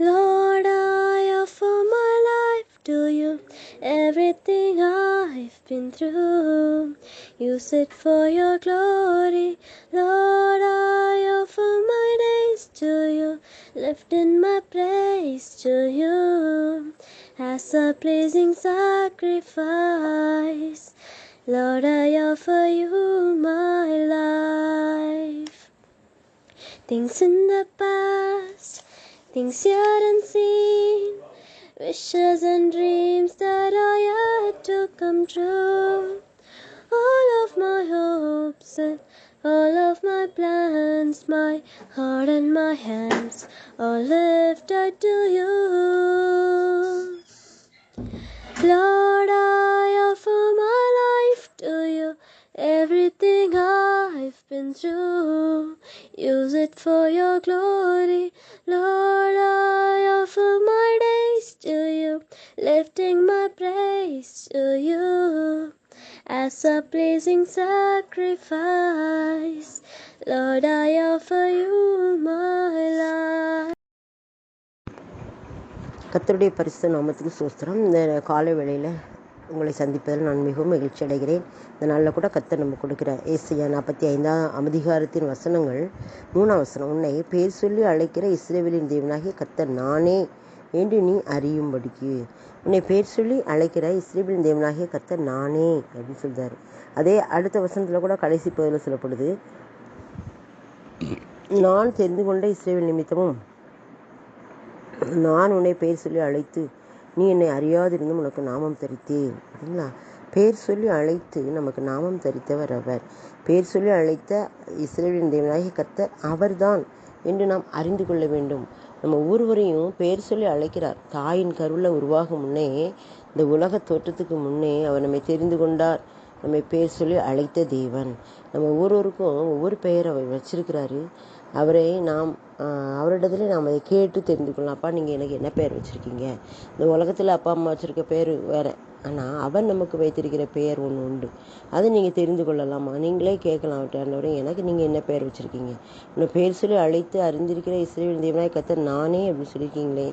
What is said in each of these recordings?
Lord, I offer my life to you. Everything I've been through, use it for your glory. Lord, I offer my days to you, lifting my praise to you as a pleasing sacrifice. Lord, I offer you my life. Things in the past, things yet unseen, wishes and dreams that are yet to come true. All of my hopes and all of my plans, my heart and my hands, all lifted to you. Lord, I offer my life to you. Everything I've been through, to you as a pleasing sacrifice. Lord, I offer you my life. கத்தருடைய பரிசு நாமத்துக்கு சூஸ்திரம் இந்த காலை வேளையில் உங்களை சந்திப்பதில் நான் மிகவும் மகிழ்ச்சி அடைகிறேன் இந்த நாளில் கூட கர்த்தர் நம்ம கொடுக்குற ஏசியா நாற்பத்தி ஐந்தாம் அதிகாரத்தின் வசனங்கள் மூணாம் வசனம் உன்னை பேர் சொல்லி அழைக்கிற இஸ்ரேவேலின் தேவனாகிய கர்த்தர் நானே என்று நீ அறியும்படிக்கு உன்னை பேர் சொல்லி அழைக்கிற இஸ்ரேபின் தேவனாகிய கர்த்தர் நானே அப்படின்னு சொல்கிறார் அதே அடுத்த வசனத்தில் கூட கடைசி பகுதியில் சொல்லப்படுது. நான் தெரிந்து கொண்ட இஸ்ரேவில் நிமித்தமும் நான் உன்னை பேர் சொல்லி அழைத்து நீ என்னை அறியாதிருந்தும் உனக்கு நாமம் தரித்தேன். அப்படிங்களா? பேர் சொல்லி அழைத்து நமக்கு நாமம் தரித்தவர் அவர். பேர் சொல்லி அழைத்த இஸ்ரேலின் தேவனாகிய கர்த்தர் அவர்தான் என்று நாம் அறிந்து கொள்ள வேண்டும். நம்ம ஒவ்வொருவரையும் பேர் சொல்லி அழைக்கிறார். தாயின் கருவில் உருவாகும் முன்னே இந்த உலக தோற்றத்துக்கு முன்னே அவர் நம்மை தெரிந்து கொண்டார். நம்மை பேர் சொல்லி அழைத்த தேவன். நம்ம ஒவ்வொருவருக்கும் ஒவ்வொரு பெயர் அவர் வச்சிருக்கிறாரு. அவரை நாம் அவரிடத்துல நாம் அதை கேட்டு தெரிந்து கொள்ளலாம். அப்பா நீங்கள் எனக்கு என்ன பெயர் வச்சுருக்கீங்க? இந்த உலகத்தில் அப்பா அம்மா வச்சுருக்க பேர் வேறு. ஆனால் அவர் நமக்கு வைத்திருக்கிற பெயர் ஒன்று உண்டு. அதை நீங்கள் தெரிந்து கொள்ளலாமா? நீங்களே கேட்கலாம் அவர்கிட்ட ஆண்டவரே எனக்கு நீங்கள் என்ன பெயர் வச்சுருக்கீங்க? உன்னை பெயர் சொல்லி அழைத்து அறிந்திருக்கிற இஸ்ரேல் தேவனாய் கத்த நானே அப்படின்னு சொல்லியிருக்கீங்களே.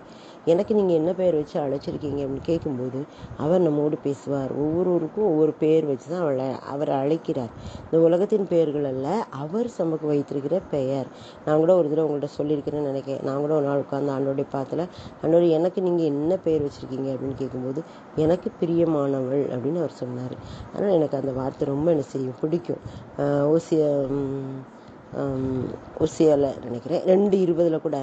எனக்கு நீங்கள் என்ன பெயர் வச்சு அழைச்சிருக்கீங்க அப்படின்னு கேட்கும்போது அவர் நம்மோடு பேசுவார். ஒவ்வொருவருக்கும் ஒவ்வொரு பெயர் வச்சு தான் அவளை அவரை அழைக்கிறார். இந்த உலகத்தின் பெயர்கள் அல்ல அவர் நமக்கு வைத்திருக்கிற பெயர். நான் கூட ஒரு தடவை உங்கள்கிட்ட சொல்லியிருக்கிறேன்னு நினைக்கிறேன். நான் கூட ஒரு நாள் உட்காந்து ஆண்டோடைய பார்த்துல ஆண்டோட எனக்கு நீங்கள் என்ன பெயர் வச்சுருக்கீங்க? அப்படின்னு கேட்கும்போது எனக்கு பிரியமானவள் அப்படின்னு அவர் சொன்னார். அதனால் எனக்கு அந்த வார்த்தை ரொம்ப என்ன செய்யும் பிடிக்கும். ஓசிய ம், ஒசியால நினைக்கிறேன். ரெண்டு இருபதில் கூட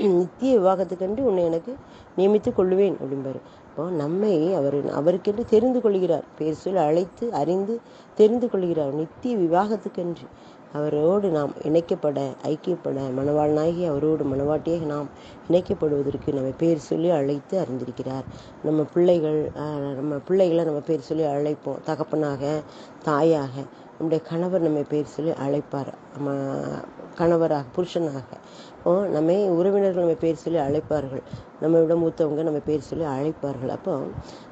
நித்திய விவாகத்துக்கண்டு உன்னை எனக்கு நியமித்து கொள்ளுவேன் அப்படிம்பாரு. இப்போ நம்மை அவர் அவருக்கென்று தெரிந்து கொள்கிறார். பேர் சொல்லி அழைத்து அறிந்து தெரிந்து கொள்கிறார். நித்திய விவாகத்துக்கென்று அவரோடு நாம் இணைக்கப்பட ஐக்கியப்பட மணவாளனாகி அவரோடு மணவாட்டியாக நாம் இணைக்கப்படுவதற்கு நம்ம பேர் சொல்லி அழைத்து அறிந்திருக்கிறார். நம்ம பிள்ளைகள் நம்ம பிள்ளைகளை நம்ம பேர் சொல்லி அழைப்போம். தகப்பனாக தாயாக. நம்முடைய கணவர் நம்மை பேர் சொல்லி அழைப்பார். நம்ம கணவராக புருஷனாக. அப்போ நம்மை உறவினர்கள் நம்ம பேர் சொல்லி அழைப்பார்கள். நம்ம விட மூத்தவங்க நம்ம பேர் சொல்லி அழைப்பார்கள். அப்போ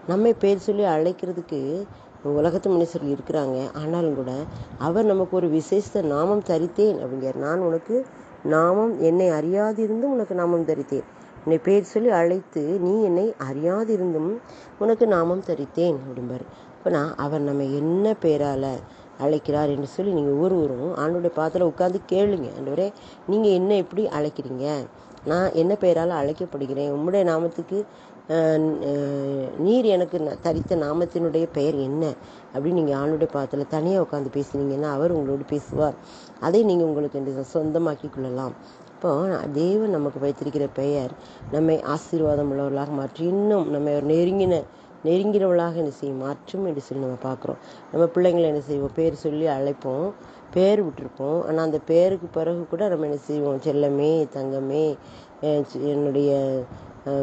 நம்மை பேர் சொல்லி அழைக்கிறதுக்கு உலகத்து மனுஷர்கள் இருக்கிறாங்க. ஆனாலும் கூட அவர் நமக்கு ஒரு விசேஷ நாமம் தரித்தேன் அப்படிங்கிறார். நான் உனக்கு நாமம் என்னை அறியாதிருந்தும் உனக்கு நாமம் தரித்தேன். உன்னை பேர் சொல்லி அழைத்து நீ என்னை அறியாதிருந்தும் உனக்கு நாமம் தரித்தேன் அப்படிம்பார். இப்போ நான் அவர் நம்ம என்ன பேரால் அழைக்கிறார் என்று சொல்லி நீங்கள் ஒவ்வொருவரும் ஆண்டோடைய பாத்திரம் உட்காந்து கேளுங்க. ஆண்டவரே நீங்கள் என்ன எப்படி அழைக்கிறீங்க? நான் என்ன பெயரால் அழைக்கப்படுகிறேன்? உம்முடைய நாமத்துக்கு நீர் எனக்கு தரித்த நாமத்தினுடைய பெயர் என்ன? அப்படின்னு நீங்கள் ஆணுடைய பாத்தில் தனியாக உட்காந்து பேசுனீங்கன்னா அவர் உங்களோடு பேசுவார். அதை நீங்கள் உங்களுக்கு என்று சொந்தமாக்கி கொள்ளலாம். இப்போ தேவன் நமக்கு வைத்திருக்கிற பெயர் நம்மை ஆசீர்வாதம் உள்ளவர்களாக மாற்றி இன்னும் நம்மை ஒரு நெருங்கின நெருங்கிறவளாக என்ன செய்யும்? மாற்றும் என்று சொல்லி நம்ம பார்க்குறோம். நம்ம பிள்ளைங்களை என்ன செய்வோம்? பேர் சொல்லி அழைப்போம். பேர் விட்டுருப்போம். ஆனால் அந்த பேருக்கு பிறகு கூட நம்ம என்ன செய்வோம்? செல்லமே தங்கமே என்னுடைய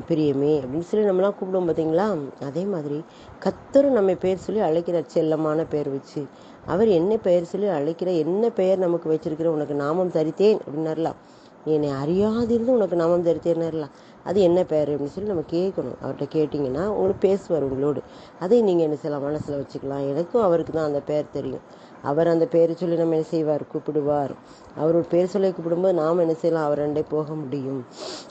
பிரியமே அப்படின்னு சொல்லி நம்மலாம் கூப்பிடுவோம் பார்த்தீங்களா? அதே மாதிரி கத்தரும் நம்ம பேர் சொல்லி அழைக்கிறார். செல்லமான பேர் வச்சு. அவர் என்ன பெயர் சொல்லி அழைக்கிற என்ன பெயர் நமக்கு வச்சிருக்கிற உனக்கு நாமம் தரித்தேன் அப்படின்னாரலாம் நீ என்னை அறியாதிருந்து உனக்கு நாமம் தரித்தேன்னாரலாம் அது என்ன பெயர் அப்படின்னு சொல்லி நம்ம கேட்கணும். அவர்கிட்ட கேட்டிங்கன்னா உங்களுக்கு பேசுவார் உங்களோடு. அதை நீங்கள் என்ன செய்யலாம்? மனசில் வச்சுக்கலாம். எனக்கும் அவருக்கு தான் அந்த பெயர் தெரியும். அவர் அந்த பேரை சொல்லி நம்ம என்ன செய்வார்? கூப்பிடுவார். அவர் ஒரு பேர் சொல்லி கூப்பிடும்போது நாம் என்ன செய்யலாம்? அவர் ரெண்டே போக முடியும்.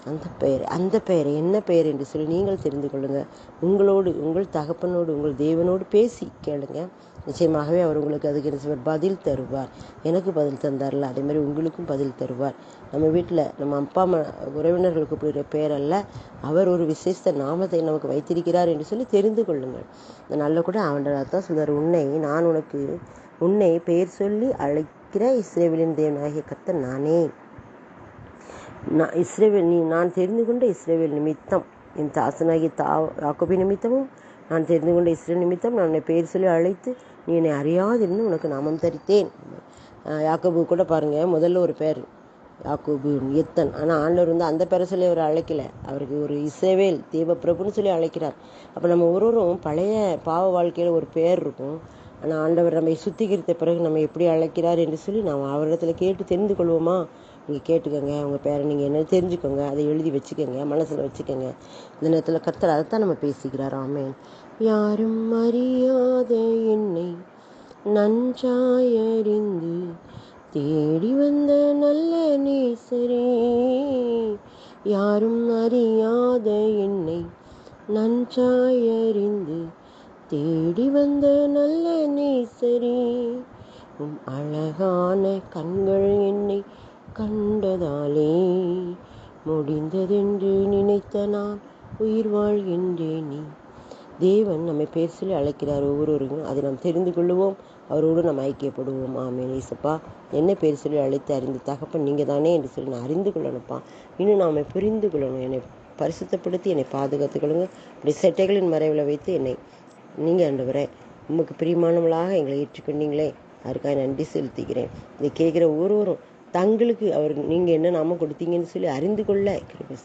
அந்த பெயர் அந்த பெயர் என்ன பெயர் என்று சொல்லி நீங்கள் தெரிந்து கொள்ளுங்கள் உங்களோடு உங்கள் தகப்பனோடு உங்கள் தேவனோடு பேசி கேளுங்க. நிச்சயமாகவே அவர் உங்களுக்கு அதுக்கு என்ன செய்வார்? பதில் தருவார். எனக்கு பதில் தந்தார்ல அதே மாதிரி உங்களுக்கும் பதில் தருவார். நம்ம வீட்டில் நம்ம அப்பா அம்மா உறவினர்கள் கூப்பிடுகிற பேர் அல்ல. அவர் ஒரு விசேஷ நாமத்தை நமக்கு வைத்திருக்கிறார் என்று சொல்லி தெரிந்து கொள்ளுங்கள். இந்த நல்ல கூட அவன் தான் சொல்றார் உன்னை நான் உனக்கு உன்னை பெயர் சொல்லி அழைக்கிற இஸ்ரேவேலின் தேவனாகிய கர்த்தர் நானே. நான் இஸ்ரேவேல் நீ நான் தெரிந்து கொண்ட இஸ்ரேவேல் நிமித்தம் என் தாசனாகிய தா யாக்கோபி நிமித்தமும் நான் தெரிந்து கொண்ட இஸ்ரேல் நிமித்தம் நான் உன்னை பெயர் சொல்லி அழைத்து நீ என்னை அறியாதிருந்து உனக்கு நாமம் தரித்தேன். ஆஹ் யாக்கோபு கூட பாருங்க முதல்ல ஒரு பேர். யாக்கோபு எத்தன் ஆனால் ஆண்டவர் வந்து அந்த பேரை சொல்லி அவர் அழைக்கல. அவருக்கு ஒரு இசைவேல் தேவப்பிரபுன்னு சொல்லி அழைக்கிறார். அப்போ நம்ம ஒருவரும் பழைய பாவ வாழ்க்கையில் ஒரு பேர் இருக்கும். ஆனால் ஆண்டவர் நம்மை சுத்திகரித்த பிறகு நம்ம எப்படி அழைக்கிறார் என்று சொல்லி நாம் அவரிடத்துல கேட்டு தெரிந்து கொள்வோமா? நீங்கள் கேட்டுக்கோங்க. உங்கள் பேரை நீங்கள் என்ன தெரிஞ்சுக்கோங்க. அதை எழுதி வச்சுக்கோங்க. மனசில் வச்சுக்கோங்க. இந்த நேரத்தில் கர்த்தர் அதைத்தான் நம்ம பேசிக்கிறார். ஆமே யாரும் அறியாத என்னை நன்றாயறிந்து தேடி வந்த நல்ல நேசரே யாரும் அறியாத என்னை நன்றாயறிந்து தேடி வந்த நல்ல நேசரே உம் அழகான கண்கள் என்னை கண்டதாலே முடிந்ததென்று நினைத்த நான் உயிர் வாழ்கின்றேனே. தேவன் நம்மை பேர் சொல்லி அழைக்கிறார் ஒவ்வொருவரையும். அதை நாம் தெரிந்து கொள்ளுவோம். அவரோடு நாம் ஐக்கியப்படுவோம். ஆமே நேசப்பா என்ன பேர் சொல்லி அழைத்து அறிந்து தகப்பன் நீங்கள் தானே என்று சொல்லி நான் அறிந்து கொள்ளணும்ப்பா. இன்னும் நாம் புரிந்து கொள்ளணும். என்னை பரிசுத்தப்படுத்தி என்னை பாதுகாத்துக் கொள்ளுங்க. இப்படி செட்டைகளின் மறைவில் வைத்து என்னை நீங்கள் ஆண்டவரே உமக்கு பிரியமானவளாக எங்களை ஏற்றுக்கொண்டீங்களே. அதற்காக நன்றி செலுத்துகிறேன். இதை கேட்குற ஒவ்வொருவரும் தங்களுக்கு அவர் நீங்கள் என்ன நாம கொடுத்தீங்கன்னு சொல்லி அறிந்து கொள்ள கிருபை